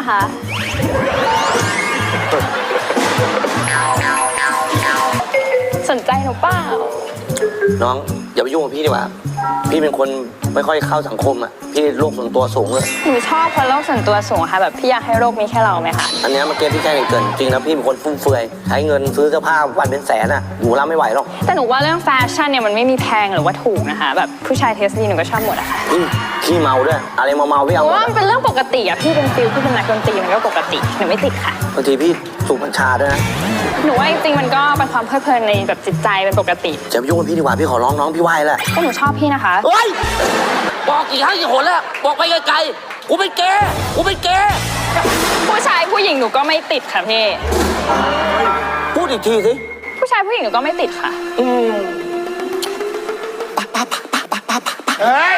ะคะ สนใจหนูเปล่า น้องอย่าไปยุ่งกับพี่ดีกว่า พี่เป็นคนไม่ค่อยเข้าสังคมอะ พี่โลกส่วนตัวสูงเลย หนูชอบคนโลกส่วนตัวสูงค่ะ แบบพี่อยากให้โลกมีแค่เราไหมคะ อันเนี้ยเมื่อกี้พี่แค่เกินจริงนะพี่เป็นคนฟุ่มเฟือย ใช้เงินซื้อเสื้อผ้าวันเป็นแสนอะหนูรับไม่ไหวหรอกแต่หนูว่าเรื่องแฟชั่นเนี่ยมันไม่มีแพงหรือว่าถูกนะคะ แบบผู้ชายเทสดีหนูก็ชอบหมดอะค่ะพี่ขี้เมาด้วย อะไรเมาเมาๆพี่หเอานูหมดว่าอะมันเป็นเรื่องปกติอะพี่เป็นฟิลพี่เป็นนักดนตรีมันก็ปกติหนูไม่ติดค่ะบางทีพี่สูบกัญชาด้วยนะ หนูว่าจริงๆมันก็เป็นความเพลิดเพลินในแบบจิตใจเป็นปกติจะไปยุ่งกับพี่ดีกว่าพี่ขอร้องน้องพี่ไหวแหละก็หนูชอบพี่นะคะเฮ้ยบอกกี่ครั้งกี่หนแล้วบอกไปไกลๆกูเป็นเกย์กูเป็นเกย์ผู้ชายผู้หญิงหนูก็ไม่ติดค่ะพี่พูดอีกทีสิผู้ชายผู้หญิงหนูก็ไม่ติดค่ะเฮ้ย